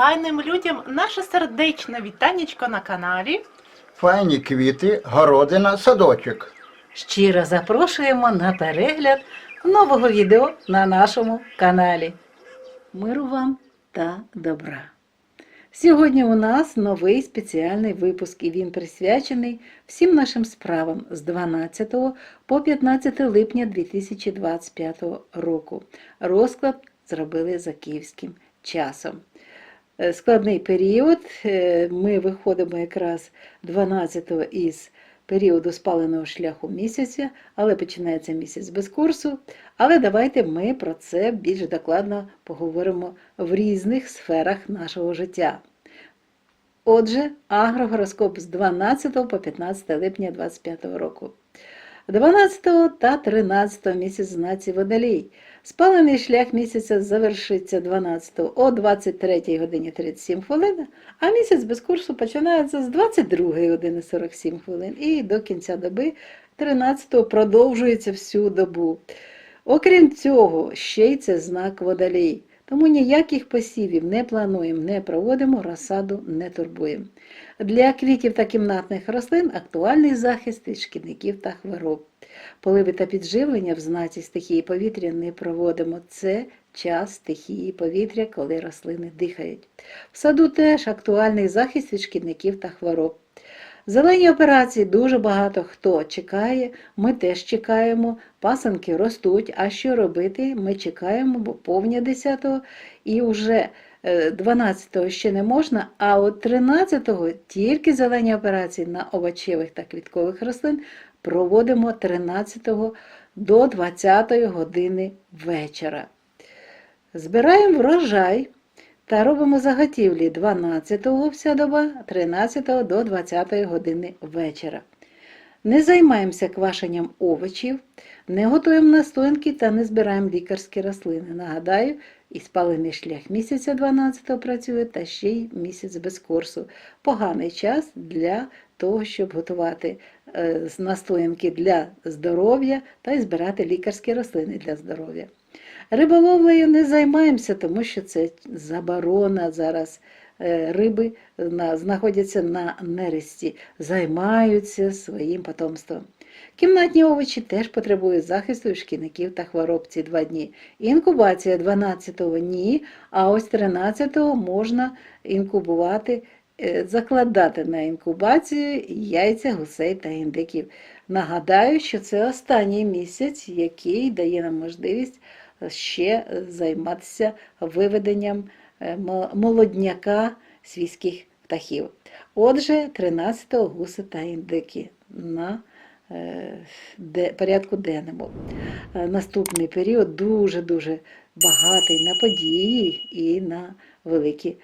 файним людям наше сердечне вітанечко на каналі. Файні квіти, городина, садочок. Щиро запрошуємо на перегляд нового відео на нашому каналі. Миру вам та добра! Сьогодні у нас новий спеціальний випуск, і він присвячений всім нашим справам з 12 по 15 липня 2025 року. Розклад зробили за київським часом. Е, Складний період. е, Ми виходимо якраз 12-го із періоду спаленого шляху місяця, але починається місяць без курсу. Але давайте ми про це більш докладно поговоримо в різних сферах нашого життя. Отже, агрогороскоп з 12 по 15 липня 2025 року. 12 та 13 місяць знаці Водолій. Спалений шлях місяця завершиться 12 о 23 годині 37 хвилин, а місяць без курсу починається з 22 години 47 хвилин і до кінця доби 13 продовжується всю добу. Окрім цього, ще й це знак водолій. Тому ніяких посівів не плануємо, не проводимо, розсаду не турбуємо. Для квітів та кімнатних рослин актуальний захист від шкідників та хвороб. Поливи та підживлення в знаці стихії повітря не проводимо. Це час стихії повітря, коли рослини дихають. В саду теж актуальний захист від шкідників та хвороб. Зелені операції дуже багато хто чекає, ми теж чекаємо, пасанки ростуть. А що робити? Ми чекаємо, бо повня 10-го і вже 12-го ще не можна, а от 13-го тільки зелені операції на овочевих та квіткових рослин проводимо 13 до 20 години вечора. Збираємо врожай та робимо заготівлі 12 вся доба, 13 до 20 години вечора. Не займаємося квашенням овочів, не готуємо настоянки та не збираємо лікарські рослини. Нагадаю, і спалений шлях місяця 12 працює та ще й місяць без курсу. Поганий час для того, щоб готувати е, настоянки для здоров'я та й збирати лікарські рослини для здоров'я. Риболовлею не займаємося, тому що це заборона зараз. Е, Риби знаходяться на нересті, займаються своїм потомством. Кімнатні овочі теж потребують захисту від шкідників та хвороб ці два дні. Інкубація 12-го ні, а ось 13-го можна інкубувати, е, закладати на інкубацію яйця гусей та індиків. Нагадаю, що це останній місяць, який дає нам можливість ще займатися виведенням е, молодняка свійських птахів. Отже, 13 гуси та індики на е, порядку денному. Е, Наступний період дуже-дуже багатий на події і на великі,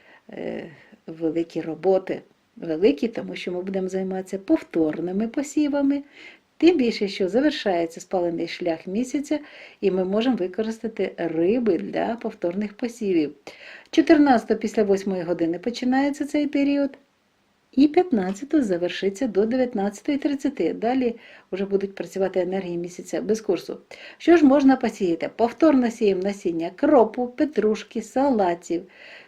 великі роботи. Великі, тому що ми будемо займатися повторними посівами, Тим більше, що завершається спалений шлях місяця, і ми можемо використати риби для повторних посівів. 14 після 8 години починається цей період, і 15 завершиться до 19.30. Далі вже будуть працювати енергії місяця без курсу. Що ж можна посіяти? Повторно сіємо насіння кропу, петрушки, салатів,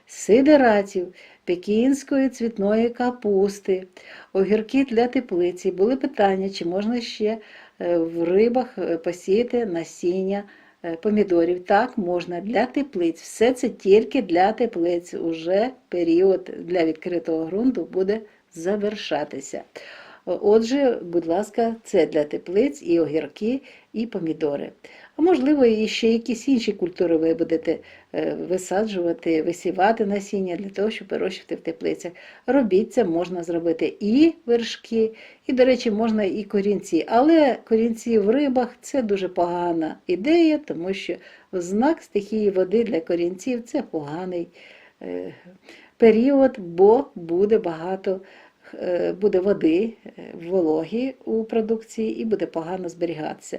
сидератів, пекінської цвітної капусти, огірки для теплиці. Були питання, чи можна ще е, в рибах е, посіяти насіння е, помідорів. Так, можна для теплиць. Все це тільки для теплиць. Уже період для відкритого ґрунту буде завершатися. Отже, будь ласка, це для теплиць і огірки, і помідори. А можливо, і ще якісь інші культури ви будете е, висаджувати, висівати насіння для того, щоб вирощувати в теплицях. Робіть це, можна зробити і вершки, і, до речі, можна і корінці. Але корінці в рибах це дуже погана ідея, тому що знак стихії води для корінців це поганий е, період, бо буде багато буде води, е, вологі у продукції і буде погано зберігатися.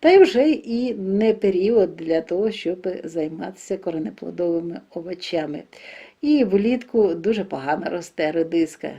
Та й вже і не період для того, щоб займатися коренеплодовими овочами. І влітку дуже погано росте редиска.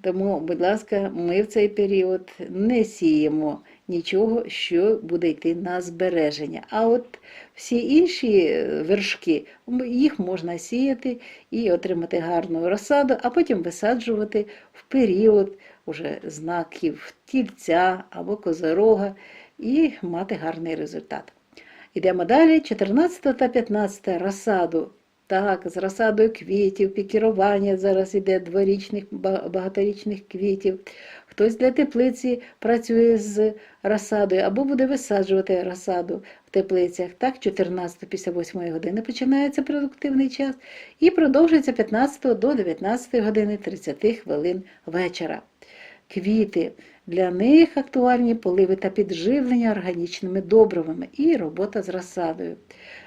Тому, будь ласка, ми в цей період не сіємо нічого, що буде йти на збереження. А от всі інші е, вершки, їх можна сіяти і отримати гарну розсаду, а потім висаджувати в період уже знаків тільця або козорога і мати гарний результат. Ідемо далі. 14 та 15 розсаду. Так, з розсадою квітів, пікірування зараз іде дворічних, багаторічних квітів. Хтось для теплиці працює з розсадою або буде висаджувати розсаду в теплицях. Так, 14 після 8 години починається продуктивний час і продовжується 15 до 19 години 30 хвилин вечора. Квіти. Для них актуальні поливи та підживлення органічними добривами і робота з розсадою.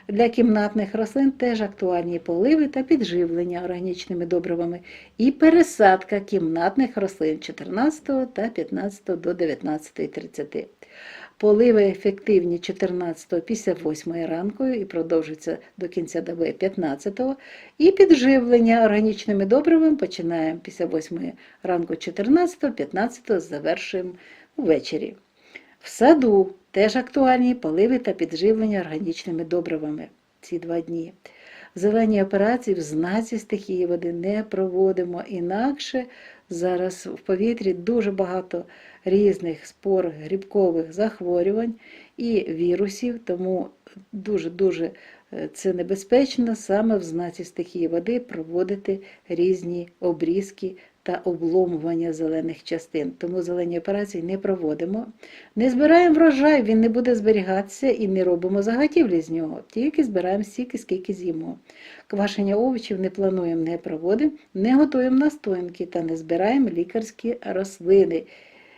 Для кімнатних рослин теж актуальні поливи та підживлення органічними добривами і пересадка кімнатних рослин 14 та 15 до 19.30. Поливи ефективні 14 після 8 ранку і продовжуються до кінця доби 15 і підживлення органічними добривами починаємо після 8 ранку 14, 15 завершуємо ввечері. В саду теж актуальні поливи та підживлення органічними добривами ці два дні. Зелені операції в знаці стихії води не проводимо, інакше зараз в повітрі дуже багато різних спор грибкових захворювань і вірусів, тому дуже-дуже е, це небезпечно саме в знаці стихії води проводити різні обрізки та обломування зелених частин. Тому зелені операції не проводимо. Не збираємо врожай, він не буде зберігатися і не робимо заготівлі з нього, тільки збираємо стільки, скільки з'їмо. Квашення овочів не плануємо, не проводимо, не готуємо настоянки та не збираємо лікарські рослини.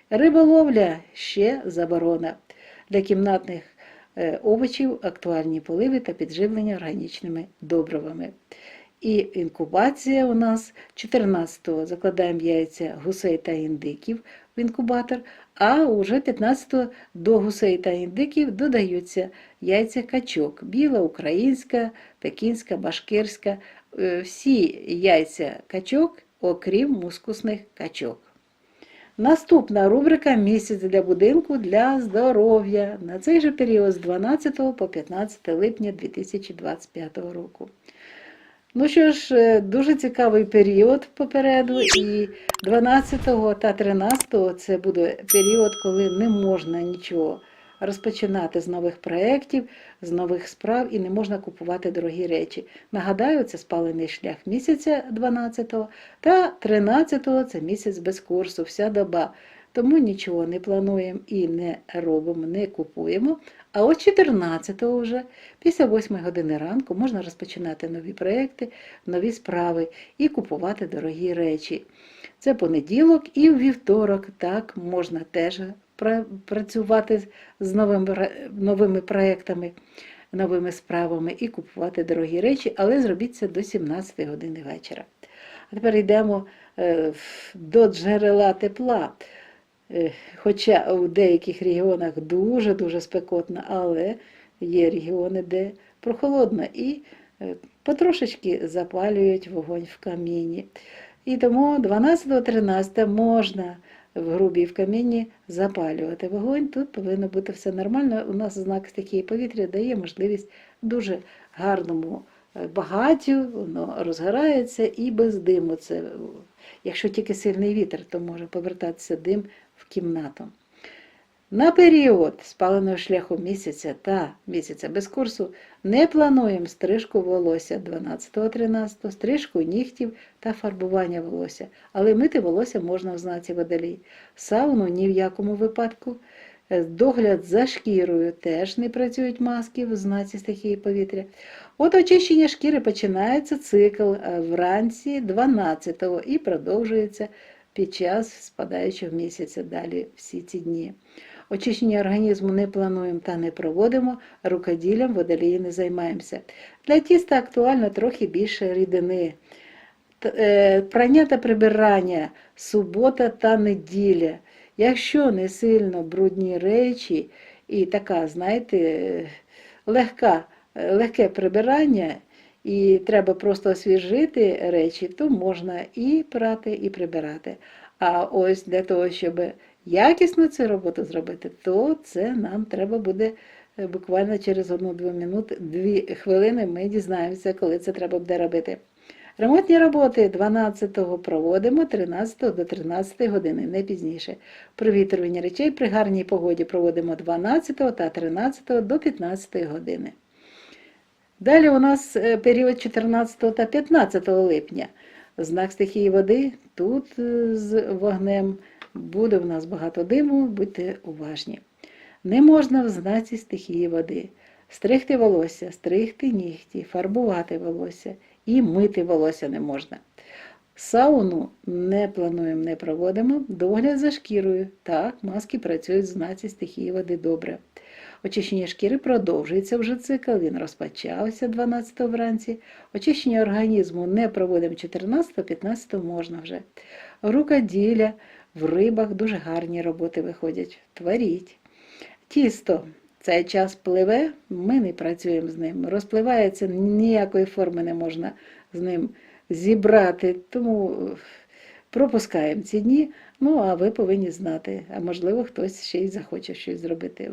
Риболовля ще заборона. Для кімнатних е, овочів актуальні поливи та підживлення органічними добривами. І інкубація у нас 14-го закладаємо яйця гусей та індиків в інкубатор, а уже 15-го до гусей та індиків додаються яйця качок. Біла, українська, пекінська, башкирська. Е, Всі яйця качок, окрім мускусних качок. Наступна рубрика Місяць для будинку для здоров'я на цей же період з 12 по 15 липня 2025 року. Ну що ж, е, дуже цікавий період попереду, і 12 та 13 це буде період, коли не можна нічого розпочинати з нових проєктів, з нових справ і не можна купувати дорогі речі. Нагадаю, це спалений шлях місяця 12 та 13 це місяць без курсу, вся доба. Тому нічого не плануємо і не робимо, не купуємо. А от 14 вже, після 8 години ранку, можна розпочинати нові проекти, нові справи і купувати дорогі речі. Це понеділок і вівторок так можна теж працювати з новими, новими проектами, новими справами і купувати дорогі речі, але зробіть це до 17 години вечора. А тепер йдемо е, до джерела тепла. Е, Хоча у деяких регіонах дуже-дуже спекотно, але є регіони, де прохолодно і е, потрошечки запалюють вогонь в каміні. І тому 12-13 можна в грубі в камінні запалювати вогонь. Тут повинно бути все нормально. У нас знак стихії повітря дає можливість дуже гарному е, багаттю, воно розгорається і без диму. Це, якщо тільки сильний вітер, то може повертатися дим кімнату. На період спаленого шляху місяця та місяця без курсу не плануємо стрижку волосся 12-13, стрижку нігтів та фарбування волосся, але мити волосся можна в знаці водолій. Сауну ні в якому випадку. Е, Догляд за шкірою теж не працюють маски в знаці стихії повітря. От очищення шкіри починається цикл е, вранці 12-го і продовжується під час спадаючого місяця далі всі ці дні. Очищення організму не плануємо та не проводимо, рукоділлям водолії не займаємося. Для тіста актуально трохи більше рідини. Е, Прання та прибирання, субота та неділя. Якщо не сильно брудні речі і така, знаєте, легка, легке прибирання, і треба просто освіжити речі, то можна і прати, і прибирати. А ось для того, щоб якісно цю роботу зробити, то це нам треба буде е, буквально через одну-дві минути, дві хвилини ми дізнаємося, коли це треба буде робити. Ремонтні роботи 12-го проводимо 13 до 13 години, не пізніше. Провітрювання речей при гарній погоді проводимо 12 та 13 до 15 години. Далі у нас е, період 14 та 15 липня. Знак стихії води тут е, з вогнем буде у нас багато диму, будьте уважні. Не можна в знаці стихії води стригти волосся, стригти нігті, фарбувати волосся і мити волосся не можна. Сауну не плануємо, не проводимо. Догляд за шкірою. Так, маски працюють в знаці стихії води добре. Очищення шкіри продовжується вже цикл, він розпочався 12 вранці. Очищення організму не проводимо 14-15 можна вже. Рукоділля в рибах дуже гарні роботи виходять. Творіть. Тісто. Цей час пливе, ми не працюємо з ним. Розпливається, ніякої форми не можна з ним зібрати. Тому е, пропускаємо ці дні. Ну, а ви повинні знати, а можливо, хтось ще й захоче щось зробити.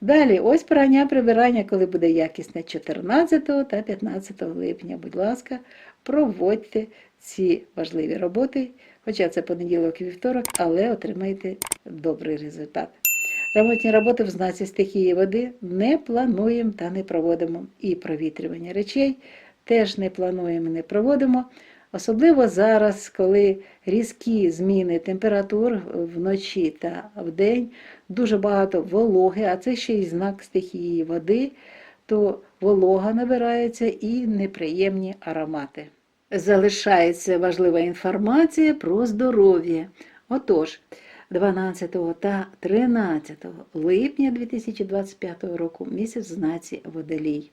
Далі, ось прання прибирання, коли буде якісне 14 та 15 липня. Будь ласка, проводьте ці важливі роботи, хоча це понеділок і вівторок, але отримаєте добрий результат. Ремонтні роботи в знаці стихії води не плануємо та не проводимо. І провітрювання речей теж не плануємо, не проводимо. Особливо зараз, коли різкі зміни температур вночі та вдень, дуже багато вологи, а це ще й знак стихії води, то волога набирається і неприємні аромати. Залишається важлива інформація про здоров'я. Отож, 12 та 13 липня 2025 року місяць знаці водолій.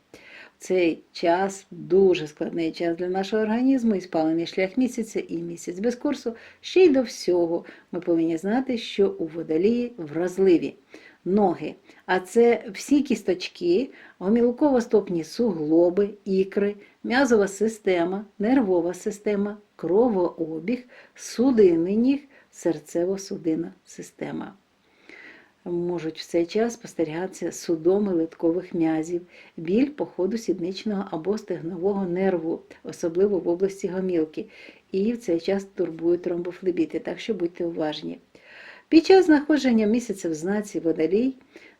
Цей час дуже складний час для нашого організму, і спалений шлях місяця і місяць без курсу. Ще й до всього ми повинні знати, що у водолії вразливі ноги, а це всі кісточки, гомілково-стопні суглоби, ікри, м'язова система, нервова система, кровообіг, судини ніг, серцево-судинна система. Можуть в цей час спостерігатися судоми литкових м'язів, біль по ходу сідничного або стегнового нерву, особливо в області гомілки, і в цей час турбують тромбофлебіти, так що будьте уважні. Під час знаходження місяця в знаці водолій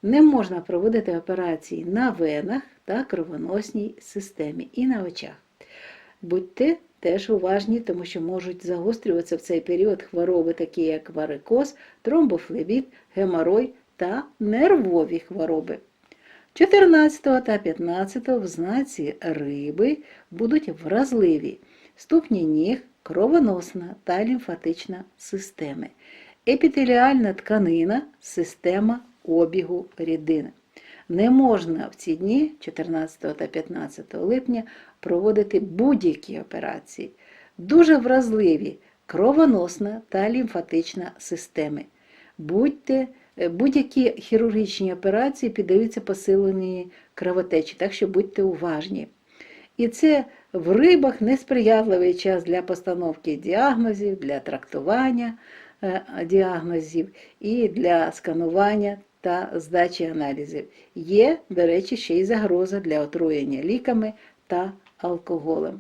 не можна проводити операції на венах та кровоносній системі і на очах. Будьте теж уважні, тому що можуть загострюватися в цей період хвороби, такі як варикоз, тромбофлебіт, геморой та нервові хвороби. 14 та 15 в знаці риби будуть вразливі ступні ніг, кровоносна та лімфатична системи, епітеліальна тканина, система обігу рідин. Не можна в ці дні, 14 та 15 липня, проводити будь-які операції. Дуже вразливі кровоносна та лімфатична системи. Будьте, е, будь-які хірургічні операції піддаються посиленій кровотечі, так що будьте уважні. І це в рибах несприятливий час для постановки діагнозів, для трактування е, діагнозів і для сканування та здачі аналізів. Є, до речі, ще й загроза для отруєння ліками та алкоголем.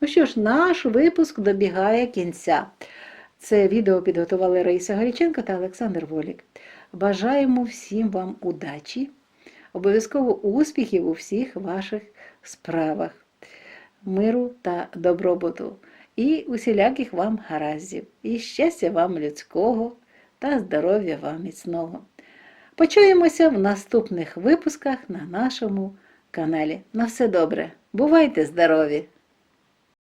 Ну що ж, наш випуск добігає кінця. Це відео підготували Раїса Горіченко та Олександр Волік. Бажаємо всім вам удачі, обов'язково успіхів у всіх ваших справах, миру та добробуту, і усіляких вам гараздів, і щастя вам людського та здоров'я вам міцного. Почуємося в наступних випусках на нашому каналі. На все добре! Бувайте здорові!